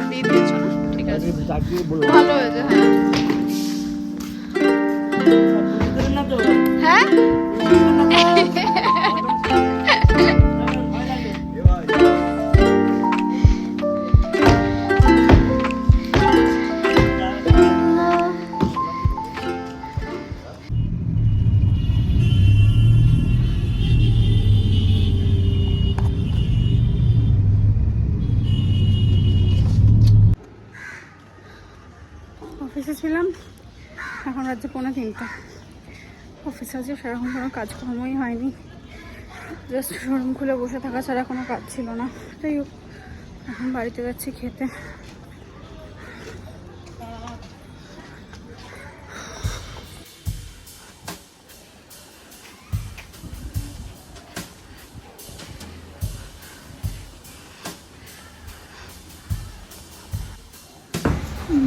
চাপিয়ে দিয়েছ না? ঠিক আছে। ভালো হয়েছে হ্যাঁ? হ্যাঁ।, হ্যাঁ? অফিসে ছিলাম। এখন রাজ্যে পনেরো তিনটা। অফিসে আছে সেরকম কোনো কাজকর্মই হয়নি। জাস্ট শোরুম খুলে বসে থাকা ছাড়া কোনো কাজ ছিল না। তাই এখন বাড়িতে যাচ্ছি খেতে।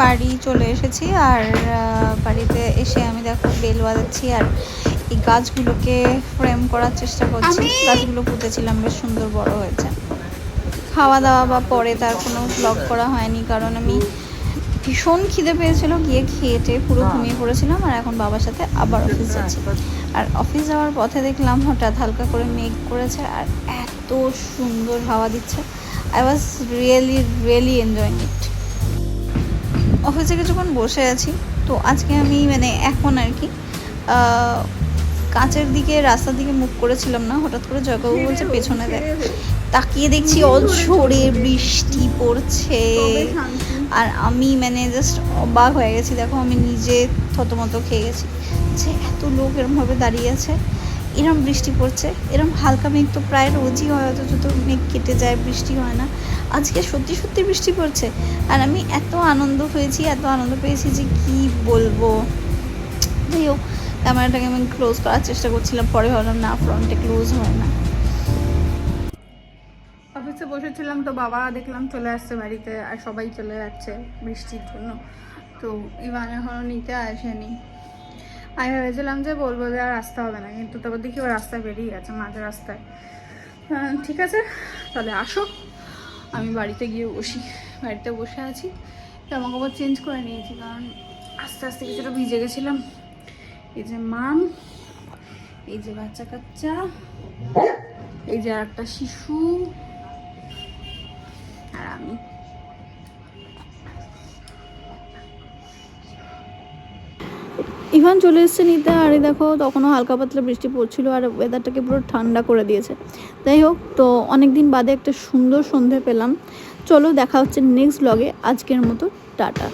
বাড়ি চলে এসেছি আর বাড়িতে এসে আমি দেখো বেল বাজাচ্ছি আর এই গাছগুলোকে ফ্রেম করার চেষ্টা করছি। গাছগুলো পুঁতেছিলাম বেশ সুন্দর বড় হয়েছে। খাওয়া দাওয়া বা পরে তার কোনো ব্লগ করা হয়নি কারণ আমি ভীষণ খিদে পেয়েছিল গিয়ে খেয়েটে পুরো ঘুমিয়ে পড়েছিলাম আর এখন বাবার সাথে আবার অফিস যাচ্ছি। আর অফিস যাওয়ার পথে দেখলাম হঠাৎ হালকা করে মেঘ করেছে আর এত সুন্দর হাওয়া দিচ্ছে। I was really really enjoying it অফিসে কিছুক্ষণ বসে আছি। তো আজকে আমি মানে এখন আর কি কাঁচের দিকে রাস্তার দিকে মুখ করেছিলাম না। হঠাৎ করে জয়বাবু বলছে পেছনে দেখ। তাকিয়ে দেখছি অঝোরে বৃষ্টি পড়ছে। আর আমি মানে জাস্ট অবাক হয়ে গেছি। দেখো আমি নিজে থতমত খেয়ে গেছি। যে এত লোক এরমভাবে দাঁড়িয়ে আছে। এরম বৃষ্টি পড়ছে, এরম হালকা মেঘ তো প্রায় রোজই হয়, অথচ তো মেঘ কেটে যায়, বৃষ্টি হয় না। আজকে সত্যি সত্যি বৃষ্টি পড়ছে, আর আমি এত আনন্দ হয়েছি, এত আনন্দ পেয়েছি যে কি বলব। যাই হোক, ক্যামেরাটাকে আমি ক্লোজ করার চেষ্টা করছিলাম, পরে ভাবলাম, না ফ্রন্টে ক্লোজ হয় না। অফিসে বসেছিলাম তো বাবা, দেখলাম চলে আসছে বাড়িতে, আর সবাই চলে যাচ্ছে বৃষ্টির জন্য। তো ইভান এখনও নিতে আসেনি। আমি ভেবেছিলাম যে বলব যে আর আসতে হবে না, কিন্তু তারপর দেখি ও রাস্তায় বেরিয়ে গেছে, মাঝ রাস্তায়। ঠিক আছে, তাহলে আসো। আমি বাড়িতে গিয়ে বসি, বাড়িতে বসে আছি। জামা কাপড় চেঞ্জ করে নিয়েছি, কারণ আস্তে আস্তে কিছুটা ভিজে গেছিলাম। এই যে মাম এই যে বাচ্চা কাচ্চা, এই যে আর একটা শিশু, আর আমি ইভান চলে এসছে নিতে, আর দেখো তখনও হালকা পাতলা বৃষ্টি পড়ছিল আর ওয়েদারটাকে পুরো ঠান্ডা করে দিয়েছে। যাই হোক, তো অনেক দিন বাদে একটা সুন্দর সন্ধে পেলাম। চলো দেখা হচ্ছে নেক্সট ব্লগে আজকের মতো, টাটা।